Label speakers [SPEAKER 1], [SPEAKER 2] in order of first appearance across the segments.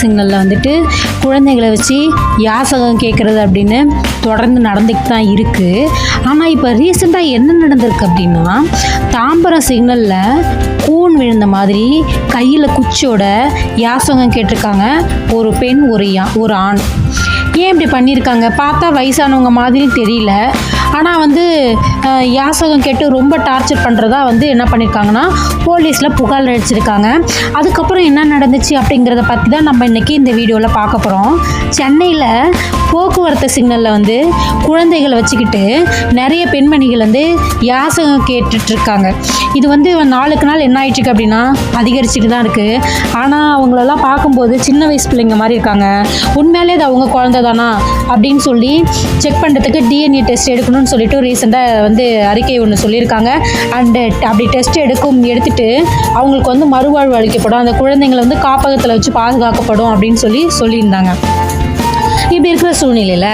[SPEAKER 1] சிக்னலில் வந்துட்டு குழந்தைகளை வச்சு யாசகம் கேட்குறது அப்படின்னு தொடர்ந்து நடந்துக்கிட்டு தான் இருக்குது ஆனால் இப்போ ரீசெண்டாக என்ன நடந்திருக்கு அப்படின்னா தாம்பரம் சிக்னலில் கூன் விழுந்த மாதிரி கையில் குச்சியோட யாசகம் கேட்டிருக்காங்க ஒரு பெண் ஒரு யா ஒரு ஆண். ஏன் இப்படி பண்ணியிருக்காங்க? பார்த்தா வயசானவங்க மாதிரி தெரியல. ஆனால் வந்து யாசகம் கேட்டு ரொம்ப டார்ச்சர் பண்ணுறதா வந்து என்ன பண்ணியிருக்காங்கன்னா போலீஸில் புகார் அடிச்சிருக்காங்க அதுக்கப்புறம் என்ன நடந்துச்சு அப்படிங்கிறத பற்றி தான் நம்ம இன்றைக்கி இந்த வீடியோவில் பார்க்க போகிறோம் சென்னையில் போக்குவரத்து சிக்னலில் வந்து குழந்தைகளை வச்சுக்கிட்டு நிறைய பெண்மணிகள் வந்து யாசகம் கேட்டுட்டு இருக்காங்க இது வந்து நாளுக்கு நாள் என்ன ஆயிட்டுருக்கு அப்படின்னா அதிகரிச்சுட்டு தான் இருக்குது ஆனால் அவங்களெல்லாம் பார்க்கும்போது சின்ன வயசு பிள்ளைங்க மாதிரி இருக்காங்க. உண்மையிலே அது அவங்க குழந்தை தானா அப்படின்னு சொல்லி செக் பண்ணுறதுக்கு டிஎன்ஏ டெஸ்ட் எடுக்கணும் எடுக்கணும்னு சொல்லிட்டு ரீசெண்டாக வந்து அறிக்கை ஒன்று சொல்லியிருக்காங்க. அண்டு uh, அப்படி டெஸ்ட் எடுக்கும் எடுத்துட்டு அவங்களுக்கு வந்து மறுவாழ்வு அளிக்கப்படும். அந்த குழந்தைங்களை வந்து காப்பகத்தில் வச்சு பாதுகாக்கப்படும் அப்படின்னு சொல்லி சொல்லியிருந்தாங்க. இப்படி இருக்கிற சூழ்நிலையில்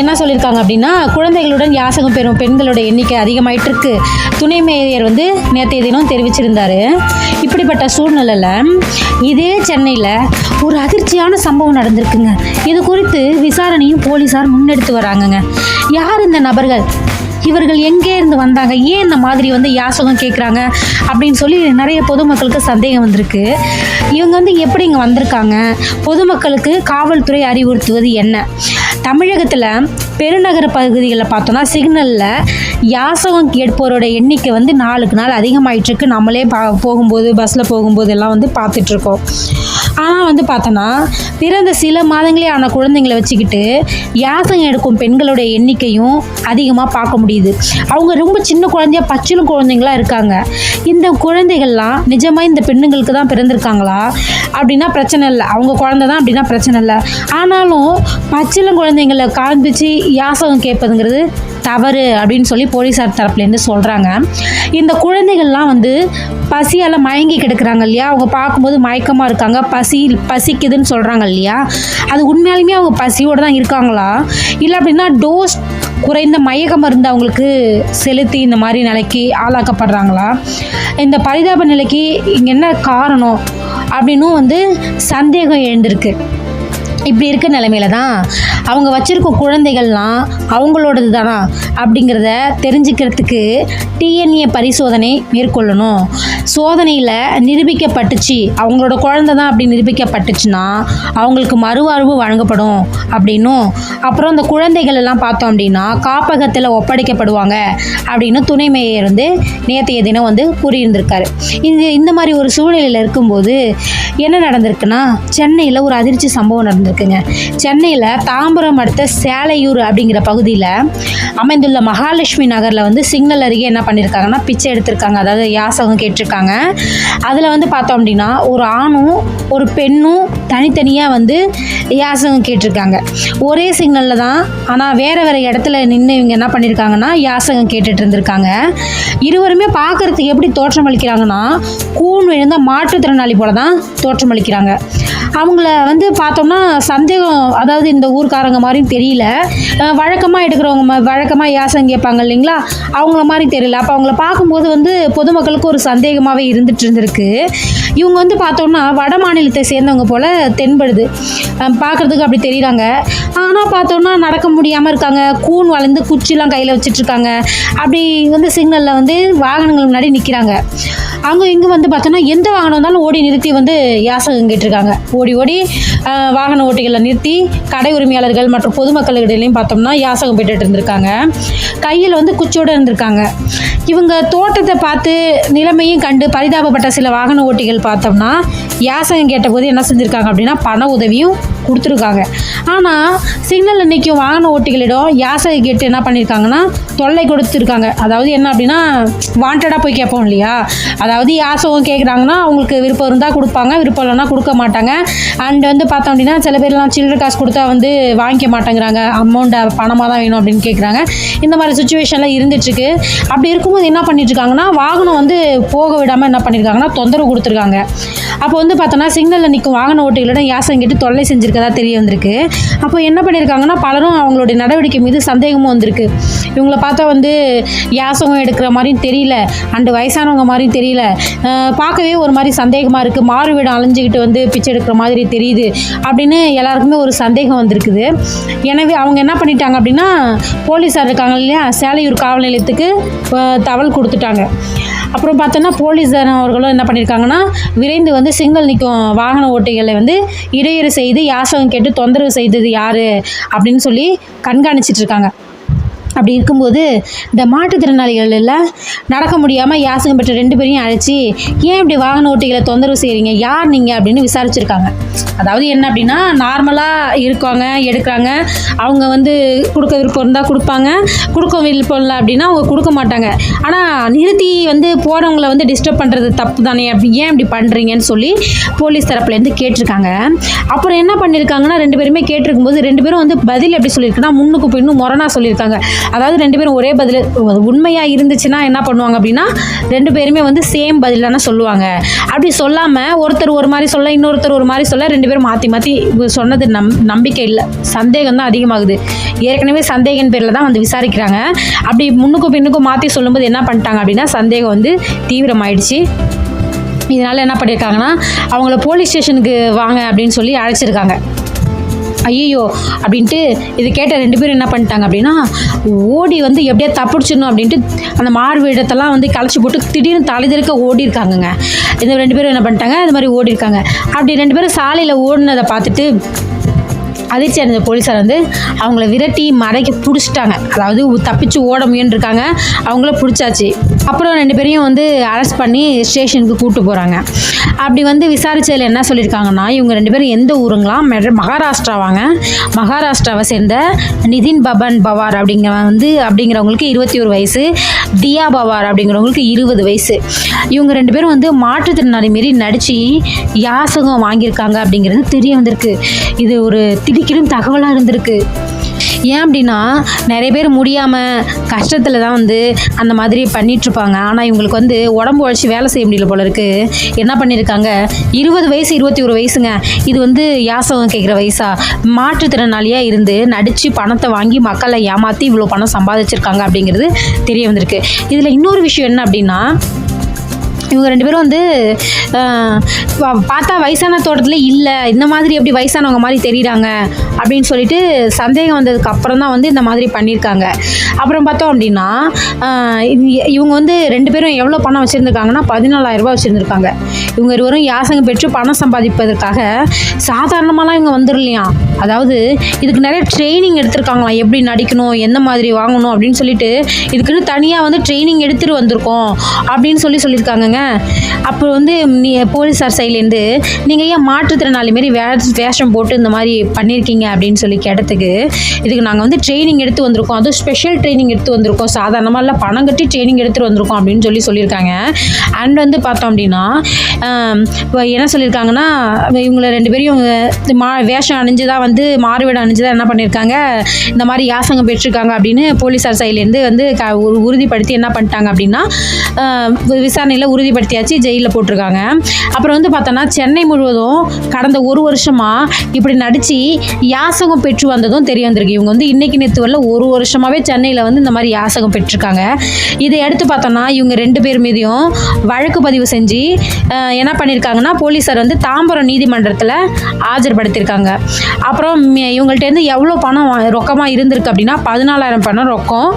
[SPEAKER 1] என்ன சொல்லியிருக்காங்க அப்படின்னா குழந்தைகளுடன் யாசகம் பெறும் பெண்களோட எண்ணிக்கை அதிகமாயிட்டு இருக்கு. துணை மேயர் வந்து நேற்றைய தினம் தெரிவிச்சிருந்தாரு. இப்படிப்பட்ட சூழ்நிலையில் இதே சென்னையில் ஒரு அதிர்ச்சியான சம்பவம் நடந்திருக்குங்க. இது குறித்து விசாரணையும் போலீஸார் முன்னெடுத்து வராங்கங்க. யார் இந்த நபர்கள்? இவர்கள் எங்கே இருந்து வந்தாங்க? ஏன் இந்த மாதிரி வந்து யாசகம் கேட்குறாங்க அப்படின்னு சொல்லி நிறைய பொதுமக்களுக்கு சந்தேகம் வந்திருக்கு. இவங்க வந்து எப்படி இங்கே வந்திருக்காங்க? பொதுமக்களுக்கு காவல்துறை அறிவுறுத்துவது என்ன? தமிழகத்தில் பெருநகர பகுதிகளில் பார்த்தோன்னா சிக்னலில் யாசகம் கேட்போரோட எண்ணிக்கை வந்து நாளுக்கு நாள் அதிகமாகிட்டு இருக்கு. நம்மளே பா போகும்போது பஸ்ஸில் போகும்போது எல்லாம் வந்து பார்த்துட்ருக்கோம் ஆனால் வந்து பார்த்தோன்னா பிறந்த சில மாதங்களே ஆன குழந்தைங்களை வச்சுக்கிட்டு யாசகம் எடுக்கும் பெண்களுடைய எண்ணிக்கையும் அதிகமாக பார்க்க முடியுது. அவங்க ரொம்ப சின்ன குழந்தையா பச்சிலும் குழந்தைங்களா இருக்காங்க. இந்த குழந்தைகள்லாம் நிஜமாக இந்த பெண்ணுங்களுக்கு தான் பிறந்திருக்காங்களா? அப்படின்னா பிரச்சனை இல்லை. அவங்க குழந்தை தான் அப்படின்னா பிரச்சனை இல்லை. ஆனாலும் பச்சிலும் குழந்தைங்களை காண்பிச்சு யாசகம் கேட்பதுங்கிறது தவறு அப்படின்னு சொல்லி போலீஸார் தரப்புலேருந்து சொல்கிறாங்க இந்த குழந்தைகள்லாம் வந்து பசியால் மயங்கி கிடக்குறாங்க இல்லையா? அவங்க பார்க்கும்போது மயக்கமாக இருக்காங்க. பசி பசிக்குதுன்னு சொல்கிறாங்க இல்லையா? அது உண்மையாலுமே அவங்க பசியோடு தான் இருக்காங்களா? இல்லை அப்படின்னா டோஸ் குறைந்த மயக்க மருந்து அவங்களுக்கு செலுத்தி இந்த மாதிரி நிலைக்கு ஆளாக்கப்படுறாங்களா? இந்த பரிதாப நிலைக்கு இங்கே என்ன காரணம்? அப்படின்னும் வந்து சந்தேகம் எழுந்திருக்கு. இப்படி இருக்க நிலமையில தான் அவங்க வச்சிருக்க குழந்தைகள்லாம் அவங்களோடது தானா அப்படிங்கிறத தெரிஞ்சுக்கிறதுக்கு டிஎன்ஏ பரிசோதனை மேற்கொள்ளணும். சோதனையில் நிரூபிக்கப்பட்டுச்சு. அவங்களோட குழந்தை தான் அப்படி நிரூபிக்கப்பட்டுச்சுன்னா அவங்களுக்கு மறுவாழ்வு வழங்கப்படும் அப்படின்னும். அப்புறம் அந்த குழந்தைகள் எல்லாம் பார்த்தோம் அப்படின்னா காப்பகத்தில் ஒப்படைக்கப்படுவாங்க அப்படின்னு துணை மேயர் வந்து நேற்றைய தினம் வந்து கூறியிருந்திருக்காரு. இந்த இந்த மாதிரி ஒரு சூழ்நிலையில் இருக்கும்போது என்ன நடந்திருக்குன்னா சென்னையில் ஒரு அதிர்ச்சி சம்பவம் நடந்திருக்குங்க. சென்னையில் தாம்பரம் அடுத்த சேலையூர் அப்படிங்கிற பகுதியில் அமைந்துள்ள மகாலட்சுமி நகரில் வந்து சிக்னல் அருகே என்ன பண்ணியிருக்காங்கன்னா பிச்சை எடுத்திருக்காங்க. அதாவது யாசகம் கேட்டிருக்காங்க. அதில் வந்து பார்த்தோம் அப்படின்னா ஒரு ஆணும் ஒரு பெண்ணும் தனித்தனியாக வந்து யாசகம் கேட்டிருக்காங்க. ஒரே சிக்னலில் தான் ஆனால் வேறு வேறு இடத்துல நின்று இவங்க என்ன பண்ணியிருக்காங்கன்னா யாசகம் கேட்டுட்டு இருந்திருக்காங்க. இருவருமே பார்க்கறதுக்கு எப்படி தோற்றமளிக்கிறாங்கன்னா கூன் விழுந்த மாற்றுத்திறனாளி போல தான் தோற்றமளிக்கிறாங்க அவங்கள வந்து பார்த்தோம்னா சந்தேகம் அதாவது இந்த ஊர்க்காரங்க மாதிரியும் தெரியல. வழக்கமாக எடுக்கிறவங்க வழக்கமாக யாசகம் கேட்பாங்க இல்லைங்களா? அவங்கள மாதிரி தெரியல. அப்போ அவங்கள பார்க்கும்போது வந்து பொதுமக்களுக்கு ஒரு சந்தேகமாகவே இருந்துட்டு இருந்திருக்கு. இவங்க வந்து பார்த்தோம்னா வட மாநிலத்தை சேர்ந்தவங்க போல் தென்படுது. பார்க்குறதுக்கு அப்படி தெரியுறாங்க. ஆனால் பார்த்தோம்னா நடக்க முடியாமல் இருக்காங்க. கூன் வளர்ந்து குச்சிலாம் கையில் வச்சுட்டு இருக்காங்க. அப்படி வந்து சிக்னலில் வந்து வாகனங்கள் முன்னாடி நிற்கிறாங்க அங்கே இங்கே வந்து பார்த்தோன்னா எந்த வாகனம் இருந்தாலும் ஓடி நிறுத்தி வந்து யாசகம் கேட்டிருக்காங்க ஓடி ஓடி வாகன ஓட்டிகளை நிறுத்தி கடை உரிமையாளர்கள் மற்றும் பொதுமக்களிடையிலையும் பார்த்தோம்னா யாசகம் பெற்றுட்டு இருந்திருக்காங்க. கையில் வந்து குச்சியோடு இருந்திருக்காங்க. இவங்க தோட்டத்தை பார்த்து நிலைமையும் கண்டு பரிதாபப்பட்ட சில வாகன ஓட்டிகள் பார்த்தோம்னா யாசகம் கேட்டபோது என்ன செஞ்சுருக்காங்க அப்படின்னா பண உதவியும் கொடுத்துருக்காங்க. ஆனால் சிக்னலில் நிற்கும் வாகன ஓட்டிகளிடம் யாசகம் கேட்டு என்ன பண்ணியிருக்காங்கன்னா தொல்லை கொடுத்துருக்காங்க. அதாவது என்ன அப்படின்னா வாண்டடாக போய் கேட்போம் இல்லையா? அதாவது யாசகம் கேட்குறாங்கன்னா அவங்களுக்கு விருப்பம் இருந்தால் கொடுப்பாங்க விருப்பம் இல்லைன்னா கொடுக்க மாட்டாங்க. அண்ட் வந்து பார்த்தோம் அப்படின்னா சில பேர்லாம் சில்லற காசு கொடுத்தா வந்து வாங்கிக்க மாட்டேங்கிறாங்க. அமௌண்ட்டை பணமாக தான் வேணும் அப்படின்னு கேட்குறாங்க. இந்த மாதிரி சுச்சுவேஷனில் இருந்துட்டுருக்கு. அப்படி இருக்கும்போது என்ன பண்ணிட்டுருக்காங்கன்னா வாகனம் வந்து போக விடாமல் என்ன பண்ணியிருக்காங்கன்னா தொந்தரவு கொடுத்துருக்காங்க. அப்போ வந்து பார்த்தோன்னா சிக்னலில் நிற்கும் வாகன ஓட்டிகளிடம் யாசம் கேட்டு தொல்லை செஞ்சுருக்காங்க. இருக்கதா தெரிய வந்திருக்கு. அப்போ என்ன பண்ணியிருக்காங்கன்னா பலரும் அவங்களுடைய நடவடிக்கை மீது சந்தேகமும் வந்திருக்கு. இவங்களை பார்த்தா வந்து யாசகம் எடுக்கிற மாதிரியும் தெரியல. அண்டு வயசானவங்க மாதிரியும் தெரியல. பார்க்கவே ஒரு மாதிரி சந்தேகமாக இருக்குது மாறு வீடு அலைஞ்சிக்கிட்டு வந்து பிச்சை எடுக்கிற மாதிரி தெரியுது அப்படின்னு எல்லாருக்குமே ஒரு சந்தேகம் வந்திருக்குது. எனவே அவங்க என்ன பண்ணிட்டாங்க அப்படின்னா போலீஸார் இருக்காங்க இல்லையா சேலையூர் காவல் நிலையத்துக்கு தவல் கொடுத்துட்டாங்க. அப்புறம் பார்த்தோன்னா போலீஸார் அவர்களும் என்ன பண்ணியிருக்காங்கன்னா விரைந்து வந்து சிக்னல் நிற்கும் வாகன ஓட்டிகளை வந்து இடையூறு செய்து வாசகம் கேட்டு தொந்தரவு செய்தது யார்? அப்படின்னு சொல்லி கண்காணிச்சிட்டு இருக்காங்க. அப்படி இருக்கும்போது இந்த மாற்றுத்திறனாளிகள் எல்லாம் நடக்க முடியாமல் யாசகம் பெற்ற ரெண்டு பேரையும் அழைச்சி ஏன் இப்படி வாகன ஓட்டிகளை தொந்தரவு செய்கிறீங்க யார் நீங்கள் அப்படின்னு விசாரிச்சிருக்காங்க. அதாவது என்ன அப்படின்னா நார்மலாக இருக்காங்க எடுக்கிறாங்க. அவங்க வந்து கொடுக்க விருப்பம் இருந்தால் கொடுப்பாங்க. கொடுக்க விருப்பம் இல்லை அப்படின்னா அவங்க கொடுக்க மாட்டாங்க. ஆனால் நிறுத்தி வந்து போகிறவங்கள வந்து டிஸ்டர்ப் பண்ணுறது தப்பு தானே? அப்படி ஏன் இப்படி பண்ணுறீங்கன்னு சொல்லி போலீஸ் தரப்புலேருந்து கேட்டிருக்காங்க. அப்புறம் என்ன பண்ணியிருக்காங்கன்னா ரெண்டு பேருமே கேட்டிருக்கும்போது ரெண்டு பேரும் வந்து பதில் எப்படி சொல்லியிருக்குன்னா முன்னுக்கு பின்னும் முரணா சொல்லியிருக்காங்க. அதாவது ரெண்டு பேரும் ஒரே பதில் உண்மையாக இருந்துச்சுன்னா என்ன பண்ணுவாங்க அப்படின்னா ரெண்டு பேருமே வந்து சேம் பதில் தானே சொல்லுவாங்க. அப்படி சொல்லாமல் ஒருத்தர் ஒரு மாதிரி சொல்ல இன்னொருத்தர் ஒரு மாதிரி சொல்ல ரெண்டு பேரும் மாற்றி மாற்றி சொன்னது நம் நம்பிக்கை இல்லை. சந்தேகம் தான் அதிகமாகுது. ஏற்கனவே சந்தேகம் பேரில் தான் வந்து விசாரிக்கிறாங்க. அப்படி முன்னுக்கும் பின்னுக்கும் மாற்றி சொல்லும்போது என்ன பண்ணிட்டாங்க அப்படின்னா சந்தேகம் வந்து தீவிரமாயிடுச்சு. இதனால் என்ன பண்ணியிருக்காங்கன்னா அவங்கள போலீஸ் ஸ்டேஷனுக்கு வாங்க அப்படின்னு சொல்லி அழைச்சிருக்காங்க. ஐயோ அப்படின்ட்டு இது கேட்ட ரெண்டு பேரும் என்ன பண்ணிட்டாங்க அப்படின்னா ஓடி வந்து எப்படியா தப்பிச்சிடணும் அப்படின்ட்டு அந்த மார்வீடத்தெல்லாம் வந்து களைச்சி போட்டு திடீர்னு தலைதிருக்க ஓடி இருக்காங்கங்க இந்த ரெண்டு பேரும் என்ன பண்ணிட்டாங்க அது மாதிரி ஓடி இருக்காங்க அப்படி ரெண்டு பேரும் சாலையில் ஓடினதை பார்த்துட்டு அதிர்ச்சி அடைஞ்ச போலீஸார் வந்து அவங்கள விரட்டி மடக்கி பிடிச்சிட்டாங்க. அதாவது தப்பிச்சு ஓட முயன்றிருக்காங்க. அவங்கள பிடிச்சாச்சு. அப்புறம் ரெண்டு பேரையும் வந்து அரெஸ்ட் பண்ணி ஸ்டேஷனுக்கு கூப்பிட்டு போகிறாங்க அப்படி வந்து விசாரிச்சதில் என்ன சொல்லியிருக்காங்கன்னா இவங்க ரெண்டு பேரும் எந்த ஊருங்களாம்? மெட்ர- மகாராஷ்டிராவாங்க. மகாராஷ்டிராவை சேர்ந்த நிதின் பபன் பவார் அப்படிங்கிற வந்து அப்படிங்கிறவங்களுக்கு இருபத்தி ஒரு வயசு தியா பவார் அப்படிங்கிறவங்களுக்கு இருபது வயசு. இவங்க ரெண்டு பேரும் வந்து மாற்றுத்திறனாளி மாரி நடித்து யாசகம் வாங்கியிருக்காங்க அப்படிங்கிறது தெரிய வந்திருக்கு. இது ஒரு திடுக்கிடும் தகவலாக இருந்திருக்கு. ஏன் அப்படின்னா நிறைய பேர் முடியாமல் கஷ்டத்தில் தான் வந்து அந்த மாதிரி பண்ணிகிட்ருப்பாங்க ஆனால் இவங்களுக்கு வந்து உடம்பு உழைச்சி வேலை செய்ய முடியல போல இருக்குது என்ன பண்ணியிருக்காங்க இருபது வயசு இருபத்தி ஒரு வயசுங்க. இது வந்து யாசகம் கேட்குற வயசா? மாற்றுத்திறனாளியாக இருந்து நடித்து பணத்தை வாங்கி மக்களை ஏமாற்றி இவ்வளோ பணம் சம்பாதிச்சிருக்காங்க அப்படிங்கிறது தெரிய வந்திருக்கு. இதில் இன்னொரு விஷயம் என்ன அப்படின்னா இவங்க ரெண்டு பேரும் வந்து பார்த்தா வயசான தோட்டத்தில் இல்லை இந்த மாதிரி எப்படி வயசானவங்க மாதிரி தெரியுறாங்க அப்படின்னு சொல்லிட்டு சந்தேகம் வந்ததுக்கு அப்புறம் தான் வந்து இந்த மாதிரி பண்ணியிருக்காங்க. அப்புறம் பார்த்தோம் அப்படின்னா இவங்க- வந்து ரெண்டு பேரும் எவ்வளோ பணம் வச்சுருந்துருக்காங்கன்னா பதினாலாயிரம் ரூபாய் வச்சுருந்துருக்காங்க. இவங்க இருவரும் யாசகம் பெற்று பணம் சம்பாதிப்பதற்காக சாதாரணமாலாம் இவங்க வந்துடலையாம் அதாவது இதுக்கு நிறைய ட்ரைனிங் எடுத்திருக்காங்களாம். எப்படி நடிக்கணும் எந்த மாதிரி வாங்கணும் அப்படின்னு சொல்லிட்டு இதுக்குன்னு தனியாக வந்து ட்ரைனிங் எடுத்துகிட்டு வந்திருக்கோம் அப்படின்னு சொல்லி சொல்லியிருக்காங்கங்க. அப்போ வந்து நீ போலீஸார் சைட்லேருந்து நீங்கள் ஏன் மாற்றுத்திறனாளி மாரி வே வேஷம் போட்டு இந்த மாதிரி பண்ணியிருக்கீங்க அப்படின்னு சொல்லி கேட்டதுக்கு இதுக்கு நாங்கள் வந்து ட்ரைனிங் எடுத்து வந்திருக்கோம். அதுவும் ஸ்பெஷல் ட்ரைனிங் எடுத்து வந்திருக்கோம். சாதாரணமாகலாம் பணம் கட்டி ட்ரைனிங் எடுத்துகிட்டு வந்திருக்கோம் அப்படின்னு சொல்லி சொல்லியிருக்காங்க. அண்ட் வந்து பார்த்தோம் அப்படின்னா இப்போ என்ன சொல்லியிருக்காங்கன்னா இவங்களை ரெண்டு பேரையும் இவங்க மா வேஷம் அணிஞ்சு தான் வந்து மாறுவேடம் அணிஞ்சு தான் என்ன பண்ணியிருக்காங்க இந்த மாதிரி யாசகம் பெற்றிருக்காங்க அப்படின்னு போலீஸார் சைட்லேருந்து வந்து க உறுதிப்படுத்தி என்ன பண்ணிட்டாங்க அப்படின்னா விசாரணையில் உறுதிப்படுத்தியாச்சு ஜெயிலில் போட்டிருக்காங்க. அப்புறம் வந்து பார்த்தோன்னா சென்னை முழுவதும் கடந்த ஒரு வருஷமாக இப்படி நடித்து யாசகம் பெற்று வந்ததும் தெரிய வந்திருக்கு. இவங்க வந்து இன்னைக்கு நேற்று வரல ஒரு வருஷமாகவே சென்னையில் வந்து இந்த மாதிரி யாசகம் பெற்றிருக்காங்க. இதை எடுத்து பார்த்தோன்னா இவங்க ரெண்டு பேர் மீதியும் வழக்கு பதிவு செஞ்சு என்ன பண்ணியிருக்காங்கன்னா போலீஸார் வந்து தாம்பரம் நீதிமன்றத்தில் ஆஜர்படுத்தியிருக்காங்க அப்புறம் இவங்கள்ட்ட இவங்கள்ட்டேருந்து எவ்வளோ பணம் ரொக்கமாக இருந்திருக்கு அப்படின்னா பதினாலாயிரம் பணம் ரொக்கம்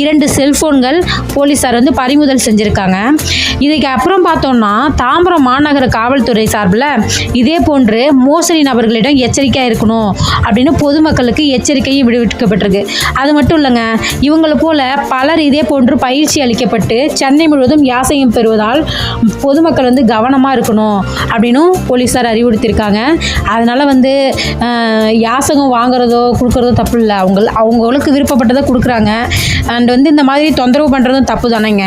[SPEAKER 1] இரண்டு செல்ஃபோன்கள் போலீஸார் வந்து பறிமுதல் செஞ்சுருக்காங்க. இதுக்கு அப்புறம் பார்த்தோம்னா தாம்பரம் மாநகர காவல்துறை சார்பில் இதே போன்று மோசடி நபர்களிடம் எச்சரிக்கையாக இருக்கணும் அப்படின்னு பொதுமக்களுக்கு எச்சரிக்கையும் விடுவிக்கப்பட்டிருக்கு. அது மட்டும் இல்லைங்க இவங்களை போல பலர் இதே போன்று பயிற்சி அளிக்கப்பட்டு சென்னை முழுவதும் யாசையும் பெறுவதால் பொதுமக்கள் வந்து கவனமாக இருக்கணும் அப்படின்னும் போலீஸார் அறிவுறுத்தியிருக்காங்க. அதனால் வந்து யாசகம் வாங்குறதோ கொடுக்குறதோ தப்பு இல்லை. அவங்க அவங்களுக்கு விருப்பப்பட்டதை கொடுக்குறாங்க. அண்ட் வந்து இந்த மாதிரி தொந்தரவு பண்ணுறதும் தப்பு தானேங்க.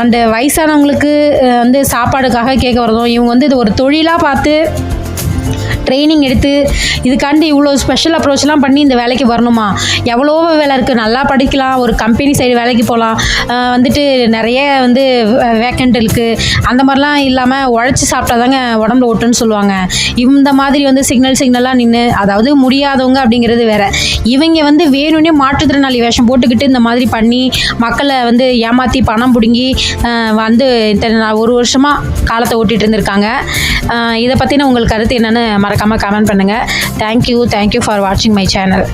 [SPEAKER 1] அண்டு வயசானவங்களுக்கு அஹ், வந்து சாப்பாடுக்காக கேட்க வரதும் இவங்க வந்து இது ஒரு தொழிலாக பார்த்து ட்ரைனிங் எடுத்து இதுக்காண்டி இவ்வளோ ஸ்பெஷல் அப்ரோச்லாம் பண்ணி இந்த வேலைக்கு வரணுமா? எவ்வளோ வேலை இருக்குது நல்லா படிக்கலாம். ஒரு கம்பெனி சைடு வேலைக்கு போகலாம் வந்துட்டு நிறைய வந்து வேக்கண்ட் இருக்குது அந்த மாதிரிலாம் இல்லாமல் உழைச்சி சாப்பிட்டா தாங்க உடம்புல ஒட்டுன்னு சொல்லுவாங்க. இந்த மாதிரி வந்து சிக்னல் சிக்னலாக நின்று அதாவது முடியாதவங்க அப்படிங்கிறது வேற. இவங்க வந்து வேணும்னே மாற்றுத்திறனாளி வேஷம் போட்டுக்கிட்டு இந்த மாதிரி பண்ணி மக்களை வந்து ஏமாற்றி பணம் பிடுங்கி வந்து இத்தனை ஒரு வருஷமாக காலத்தை ஓட்டிகிட்டு இருந்திருக்காங்க. இதை பற்றின உங்களுக்கு கருத்து என்னென்னு மறக்காமல் கமெண்ட் பண்ணுங்கள் thank you thank you for வாட்சிங் மை சேனல்